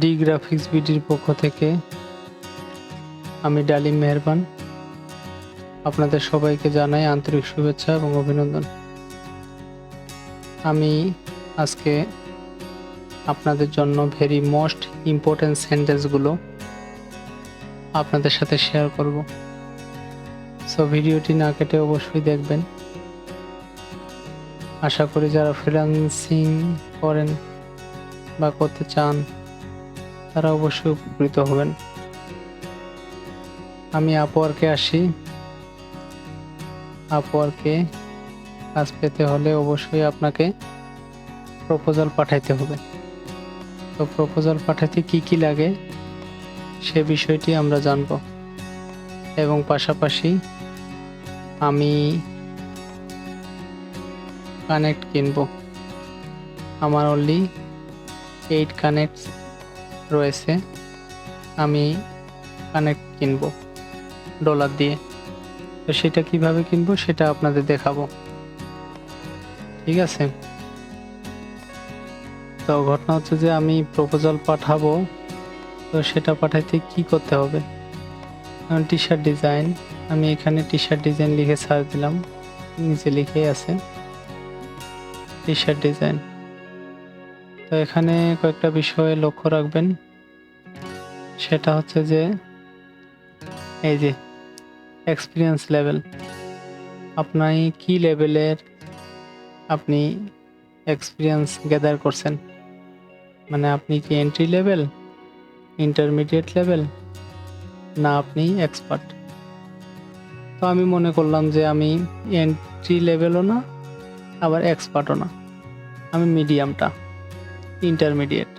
D graphics বিডির পক্ষ থেকে আমি ডালিম মেহরবান। আপনাদের সবাইকে জানাই আন্তরিক শুভেচ্ছা এবং অভিনন্দন। আমি আজকে আপনাদের জন্য ভেরি মোস্ট ইম্পর্ট্যান্ট সেন্টেন্সগুলো আপনাদের সাথে শেয়ার করব। সো ভিডিওটি না কেটে অবশ্যই দেখবেন। আশা করি যারা ফ্রিল্যান্সিং করেন বা করতে চান তারা অবশ্যই উপকৃত হবেন। আমি আপওয়ার্কে আসি। আপওয়ার্কে কাজ পেতে হলে অবশ্যই আপনাকে প্রপোজাল পাঠাইতে হবে। তো প্রপোজাল পাঠাতে কি কি লাগে সে বিষয়টি আমরা জানব। এবং পাশাপাশি আমি কানেক্ট কিনব। আমার অনলি এইট কানেক্ট রয়েছে, আমি কানেক্ট কিনবো ডলার দিয়ে। তো সেটা কীভাবে কিনবো সেটা আপনাদের দেখাবো। ঠিক আছে? তো ঘটনা হচ্ছে যে আমি প্রপোজাল পাঠাবো, তো সেটা পাঠাইতে কি করতে হবে? টি শার্ট ডিজাইন আমি এখানে টি শার্ট ডিজাইন লিখে সার্চ দিলাম, নিচে লিখেই আছে। টি শার্ট ডিজাইন তো এখানে কয়েকটা বিষয়ে লক্ষ্য রাখবেন। সেটা হচ্ছে যে, এই যে এক্সপিরিয়েন্স লেভেল আপনি কি লেভেলের আপনি এক্সপিরিয়েন্স গ্যাদার করছেন? মানে আপনি কি এন্ট্রি লেভেল ইন্টারমিডিয়েট লেভেল না আপনি এক্সপার্ট তো আমি মনে করলাম যে আমি এন্ট্রি লেভেলও না, আবার এক্সপার্টও না। আমি মিডিয়ামটা ইন্টারমিডিয়েট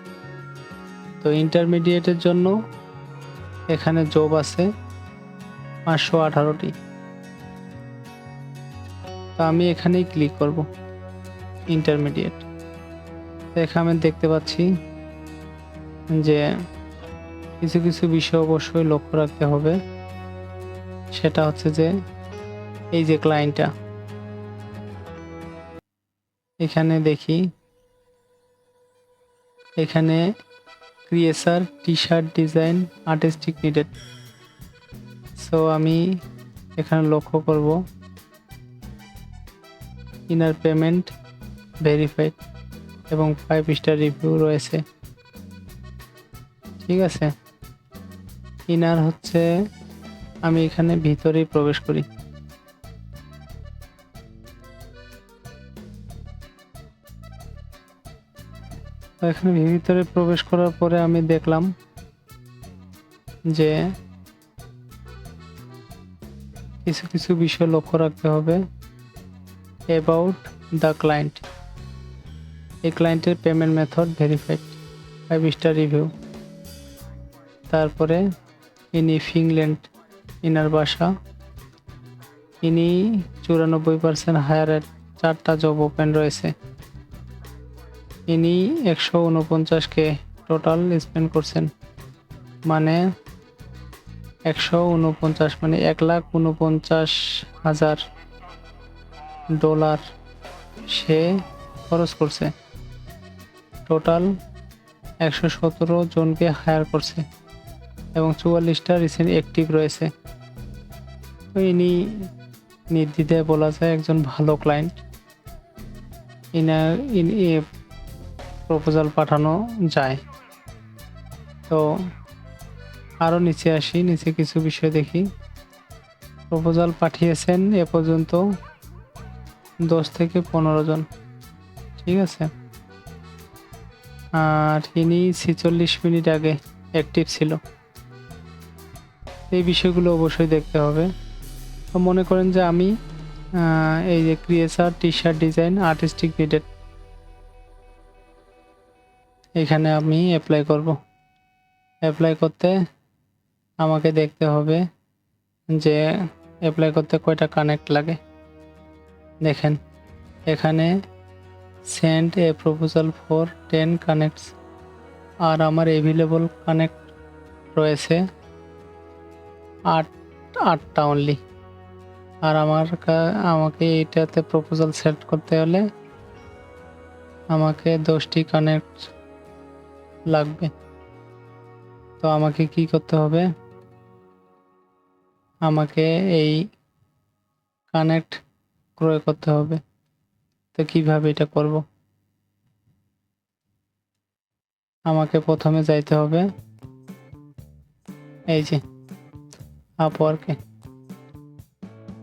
তো ইন্টারমিডিয়েটের জন্য এখানে জব আছে পাঁচশো আঠারোটি। তো আমি এখানেই ক্লিক করব ইন্টারমিডিয়েট তো এখানে দেখতে পাচ্ছি যে কিছু কিছু বিষয় অবশ্যই লক্ষ্য রাখতে হবে। সেটা হচ্ছে যে এই যে ক্লায়েন্টটা এখানে দেখি এখানে creature T shirt design artistic needed so আমি এখানে লক্ষ্য করব ইনার পেমেন্ট ভেরিফাইড এবং ফাইভ স্টার রিভিউ রয়েছে। ঠিক আছে? ইনার হচ্ছে, আমি এখানে ভিতরেই প্রবেশ করি। এখানে ভিতরে প্রবেশ করার পরে আমি দেখলাম যে কিছু কিছু বিষয় লক্ষ্য রাখতে হবে অ্যাবাউট দ্য ক্লায়েন্ট এই ক্লায়েন্টের payment method verified five star review তারপরে ইনি ফিংল্যান্ড ইনার বাসা। ইনি চুরানব্বই পার্সেন্ট হায়ারের চারটা জব ওপেন রয়েছে। ইনি একশো উনপঞ্চাশকে টোটাল স্পেন্ড করছেন। মানে একশো উনপঞ্চাশ মানে এক লাখ উনপঞ্চাশ হাজার ডলার সে খরচ করছে। টোটাল একশো সতেরো জনকে হায়ার করছে এবং চুয়াল্লিশটা রিসেন্ট অ্যাক্টিভ রয়েছে। তো ইনি নির্দ্বিধায় বলা যায় একজন ভালো ক্লায়েন্ট ইনার, ইনি প্রপোজাল পাঠানো যায়। তো আরও নিচে আসি, নিচে কিছু বিষয় দেখি। প্রপোজাল পাঠিয়েছেন এ পর্যন্ত দশ থেকে পনেরো জন, ঠিক আছে? আর ইনি ছেচল্লিশ মিনিট আগে অ্যাক্টিভ ছিল। এই বিষয়গুলো অবশ্যই দেখতে হবে। তো মনে করেন যে আমি এই যে creature T shirt design artistic needed এখানে আমি অ্যাপ্লাই করব। অ্যাপ্লাই করতে আমাকে দেখতে হবে যে অ্যাপ্লাই করতে কয়টা কানেক্ট লাগে। দেখেন, এখানে send a proposal for ten connects আর আমার এভেলেবল কানেক্ট রয়েছে আট, আটটা অনলি আর আমার আমাকে এইটাতে প্রপোজাল সেট করতে হলে আমাকে দশটি কানেক্ট লাগবে। তো আমাকে কি করতে হবে? আমাকে এই কানেক্ট ক্রয় করতে হবে। তো কীভাবে এটা করব? আমাকে প্রথমে যাইতে হবে। এই যে আপওয়ার্কে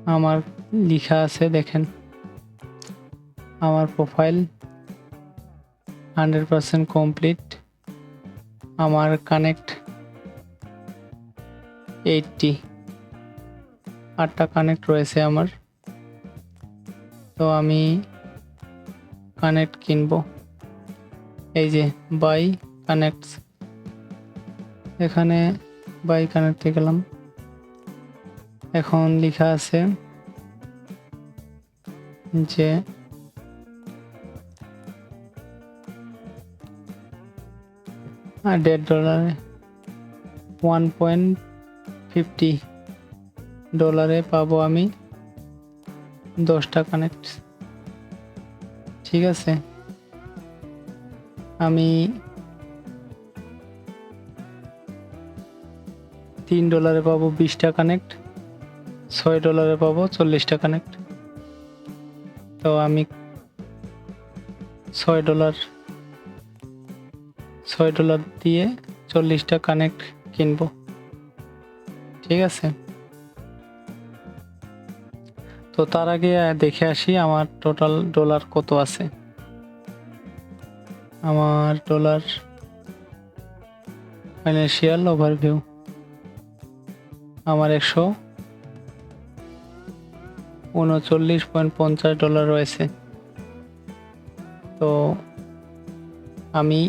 আমার লেখা আছে, দেখেন। আমার প্রোফাইল হান্ড্রেড পারসেন্ট কমপ্লিট আমার কানেক্ট এইটটি আটটা কানেক্ট রয়েছে আমার। তো আমি কানেক্ট কিনবো। এই যে বাই কানেক্ট এখানে বাই কানেক্টে গেলাম। এখন লেখা আছে যে দেড় ডলারে ওয়ান পয়েন্ট ফিফটি ডলারে পাবো আমি দশটা কানেক্ট ঠিক আছে? আমি তিন ডলারে পাবো বিশটা কানেক্ট ছয় ডলারে পাবো চল্লিশটা কানেক্ট তো আমি ছয় ডলার ছয় ডলার দিয়ে চল্লিশটা কানেক্ট কিনবো। ঠিক আছে? তো তার আগে দেখে আসি আমার টোটাল ডলার কত আছে। আমার ডলার ফাইন্যান্সিয়াল ওভারভিউ আমার একশো উনচল্লিশ পয়েন্ট পঞ্চাশ ডলার রয়েছে। তো আমি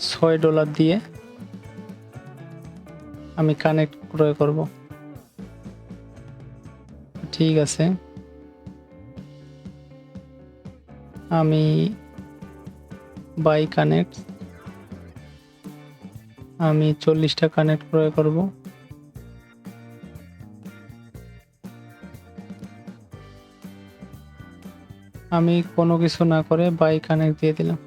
ছয় ডলার দিয়ে আমি কানেক্ট ক্রয় করব। ঠিক আছে। আমি বাই কানেক্ট, আমি চল্লিশটা কানেক্ট ক্রয় করব। আমি কোনো কিছু না করে বাই কানেক্ট দিয়ে দিলাম।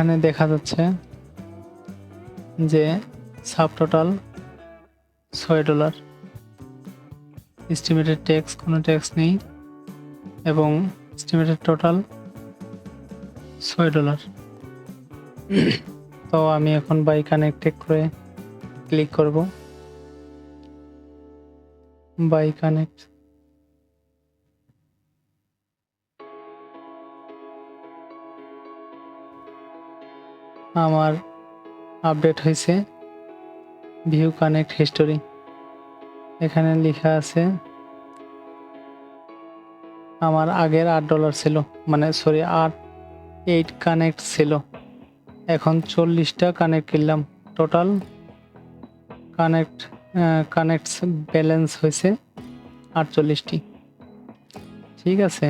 এখানে দেখা যাচ্ছে যে সাব টোটাল ছয় ডলার। এস্টিমেটেড ট্যাক্স কোনো ট্যাক্স নেই। এবং এস্টিমেটেড টোটাল ছয় ডলার। তো আমি এখন বাই কানেক্টে করে ক্লিক করব। বাই কানেক্ট আমার আপডেট হয়েছে ভিউ কানেক্ট হিস্টোরি এখানে লেখা আছে, আমার আগের আট ডলার ছিল মানে সরি আট এইট কানেক্ট ছিল। এখন চল্লিশটা কানেক্ট কিনলাম। টোটাল কানেক্ট কানেক্টস ব্যালেন্স হয়েছে আটচল্লিশটি। ঠিক আছে?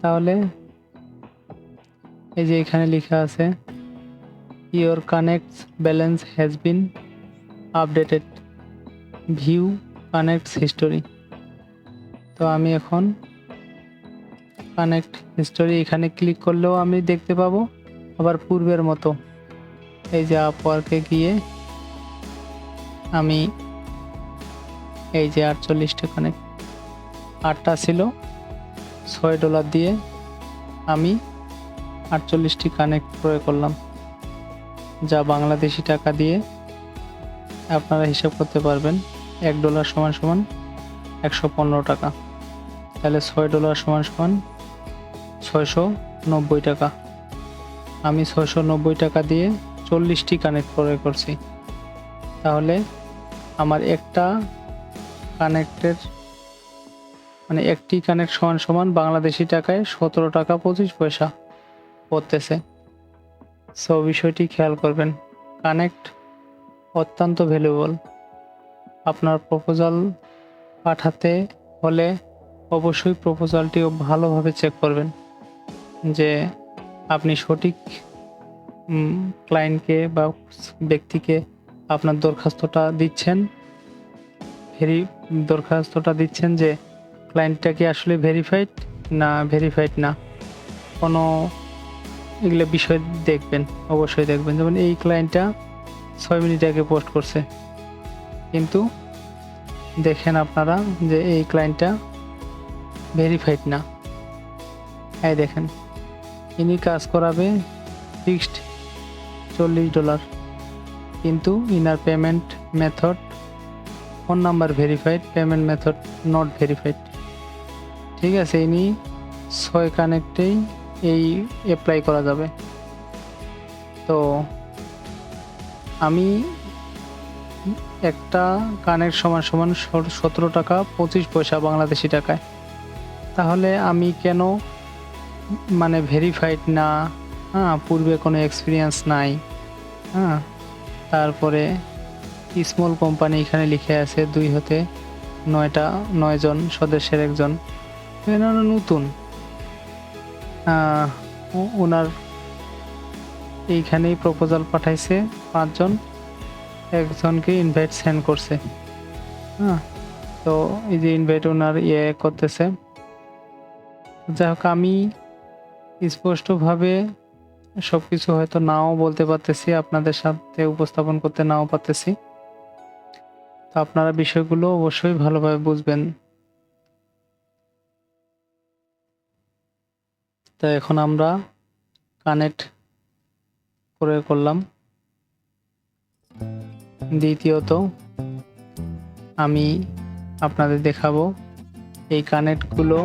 তাহলে এই যে এখানে লেখা আছে your connects balance has been updated view connects history তো আমি এখন কানেক্ট হিস্টোরি এখানে ক্লিক করলেও আমি দেখতে পাবো আবার পূর্বের মতো। এই যে আপওয়ার্কে গিয়ে আমি এই যে আটচল্লিশটা কানেক্ট আটটা ছিল, ছয় ডলার দিয়ে আমি আটচল্লিশটি কানেক্ট ক্রয় করলাম, যা বাংলাদেশি টাকা দিয়ে আপনারা হিসাব করতে পারবেন এক ডলার সমান সমান একশো পনেরো টাকা। তাহলে ছয় ডলার সমান সমান ছয়শো নব্বই টাকা। আমি ছয়শো নব্বই টাকা দিয়ে চল্লিশটি কানেক্ট ক্রয় করছি। তাহলে আমার একটা কানেক্টের মানে একটি কানেক্ট সমান সমান বাংলাদেশি টাকায় সতেরো টাকা পঁচিশ পয়সা। পড়তেছে। সো বিষয়টি খেয়াল করবেন। কানেক্ট অত্যন্ত ভ্যালুয়েবল আপনার প্রপোজাল পাঠাতে হলে অবশ্যই প্রপোজালটিও ভালোভাবে চেক করবেন যে আপনি সঠিক ক্লায়েন্টকে বা ব্যক্তিকে আপনার দরখাস্তটা দিচ্ছেন। ভেরি দরখাস্তটা দিচ্ছেন যে ক্লায়েন্টটা কি আসলে ভেরিফাইড না ভেরিফাইড না। কোনো এগুলো বিষয় দেখবেন, অবশ্যই দেখবেন। যেমন এই ক্লায়েন্টটা ছয় মিনিট আগে পোস্ট করছে। কিন্তু দেখেন আপনারা যে এই ক্লায়েন্টটা ভেরিফাইড না। এই দেখেন, ইনি কাজ করাবে ফিক্সড চল্লিশ ডলার কিন্তু inner payment method phone number verified payment method not verified ঠিক আছে, ইনি ছয় কানেক্টেই এই অ্যাপ্লাই করা যাবে। তো আমি একটা কানেক্ট সমান সমান সতেরো টাকা পঁচিশ পয়সা বাংলাদেশি টাকায়। তাহলে আমি কেন মানে ভেরিফাইড না? হ্যাঁ পূর্বে কোনো এক্সপিরিয়েন্স নাই। হ্যাঁ তারপরে স্মল কোম্পানি এখানে লিখে আছে দুই হতে নয়টা নয়জন সদস্যের একজন। নতুন। ওনার এইখানেই প্রপোজাল পাঠাইছে পাঁচজন। একজনকে ইনভাইট সেন্ড করছে। হ্যাঁ তো এই যে ইনভাইট ওনার ইয়ে করতেছে। যাই হোক, আমি স্পষ্টভাবে সব কিছু হয়তো নাও বলতে পারতেছি, আপনাদের সাথে উপস্থাপন করতে নাও পারতেছি। তো আপনারা বিষয়গুলো অবশ্যই ভালোভাবে বুঝবেন। তো এখন আমরা কানেক্ট করে করলাম। দ্বিতীয়ত, আমি আপনাদের দেখাবো এই কানেক্টগুলো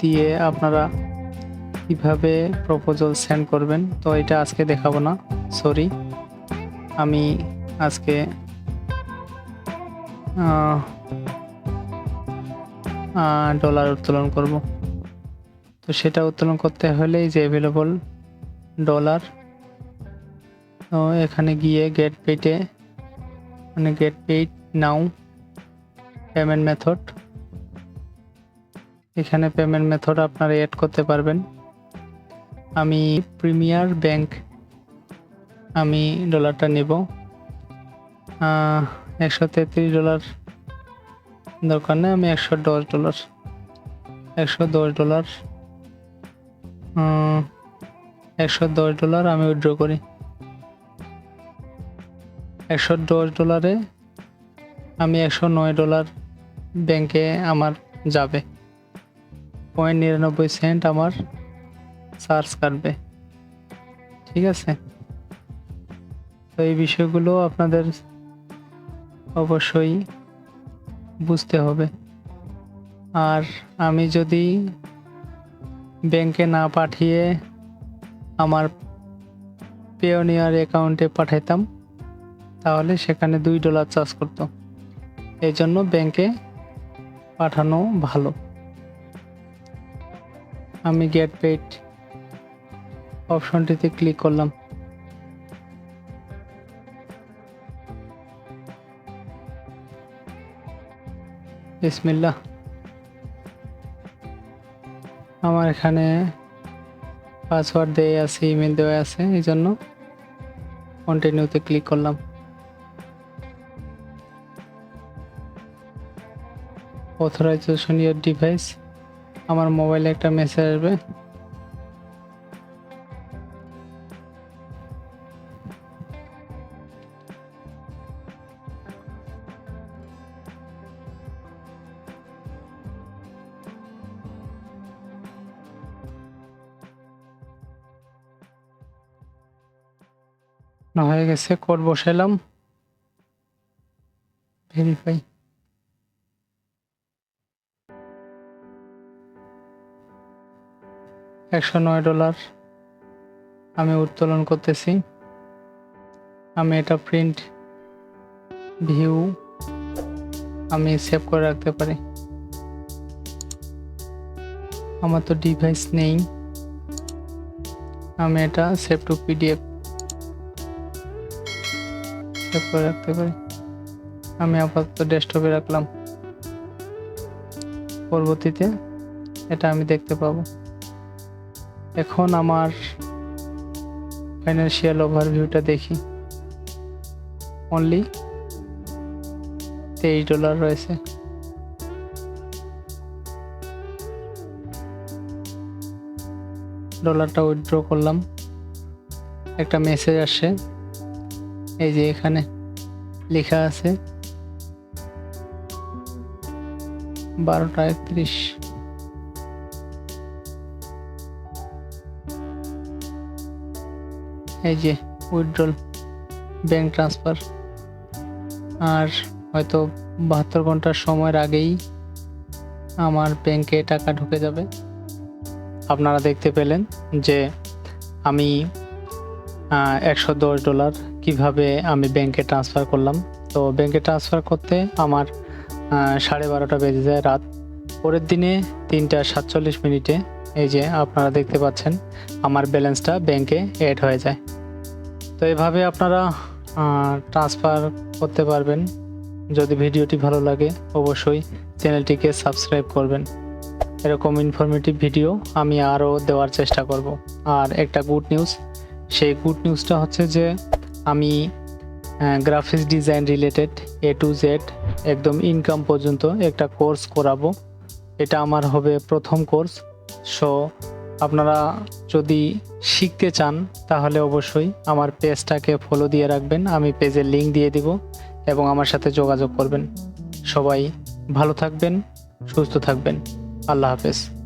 দিয়ে আপনারা কীভাবে প্রপোজাল সেন্ড করবেন। তো এটা আজকে দেখাবো না সরি আমি আজকে ডলার উত্তোলন করব। তো সেটা উত্তোলন করতে হলে যে অ্যাভেলেবল ডলার তো এখানে গিয়ে গেট পেটে মানে get paid now payment method এখানে পেমেন্ট মেথড আপনারা অ্যাড করতে পারবেন। আমি প্রিমিয়ার ব্যাংক আমি ডলারটা নেব। একশো তেত্রিশ ডলার দরকার নেই, আমি একশো দশ ডলার একশো দশ ডলার একশো দশ ডলার আমি উইথড্র করি। একশো দশ ডলারে আমি একশো নয় ডলার ব্যাংকে আমার যাবে। পয়েন্ট নিরানব্বই সেন্ট আমার চার্জ কাটবে। ঠিক আছে? তো এই বিষয়গুলো আপনাদের অবশ্যই বুঝতে হবে। আর আমি যদি ব্যাংকে না পাঠিয়ে আমার পেওনিয়ার অ্যাকাউন্টে পাঠাইতাম, তাহলে সেখানে দুই ডলার চার্জ করতো। এই জন্য ব্যাংকে পাঠানো ভালো। আমি গেট পেড অপশনটিতে ক্লিক করলাম। বিসমিল্লাহ। আমার এখানে পাসওয়ার্ড দেওয়া আছে ইমেল দেওয়া আছে, এই জন্য কন্টিনিউতে ক্লিক করলাম। অথরাইজেশন ইয়ার ডিভাইস আমার মোবাইলে একটা মেসেজ আসবে। না হয়ে গেছে, কোড বসাইলাম। ভেরিফাই একশো নয় ডলার আমি উত্তোলন করতেছি। আমি এটা প্রিন্ট ভিউ আমি সেভ করে রাখতে পারি। আমার তো ডিভাইস নেই। আমি এটা সেভ টু পিডিএফ সেভ করে রাখতে পারি। আমি আপাতত ডেস্কটপে রাখলাম। পরবর্তীতে এটা আমি দেখতে পাবো। এখন আমার ফাইন্যান্সিয়াল ওভারভিউটা দেখি। অনলি তেইশ ডলার রয়েছে। ডলারটা উইথড্র করলাম। একটা মেসেজ আসছে। এই যে এখানে লেখা আছে বারোটা একত্রিশ। এই যে উইথড্রল ব্যাংক ট্রান্সফার আর হয়তো বাহাত্তর ঘণ্টার সময়ের আগেই আমার ব্যাংকে টাকা ঢুকে যাবে। আপনারা দেখতে পেলেন যে আমি একশো দশ ডলার কীভাবে আমি ব্যাংকে ট্রান্সফার করলাম। তো ব্যাংকে ট্রান্সফার করতে আমার সাড়ে বারোটা বেজে যায় রাত। পরের দিনে তিনটা সাতচল্লিশ মিনিটে এই যে আপনারা দেখতে পাচ্ছেন, আমার ব্যালেন্সটা ব্যাংকে অ্যাড হয়ে যায়। তো এভাবে আপনারা ট্রান্সফার করতে পারবেন। যদি ভিডিওটি ভালো লাগে অবশ্যই চ্যানেলটিকে সাবস্ক্রাইব করবেন। এরকম ইনফরমেটিভ ভিডিও আমি আরও দেওয়ার চেষ্টা করব। আর একটা গুড নিউজ সেই গুড নিউজটা হচ্ছে যে আমি graphics design related A to Z একদম ইনকাম পর্যন্ত একটা কোর্স করাবো। এটা আমার হবে প্রথম কোর্স সো আপনারা যদি শিখতে চান, তাহলে অবশ্যই আমার পেজটাকে ফলো দিয়ে রাখবেন। আমি পেজের লিংক দিয়ে দিব এবং আমার সাথে যোগাযোগ করবেন। সবাই ভালো থাকবেন, সুস্থ থাকবেন। আল্লাহ হাফেজ।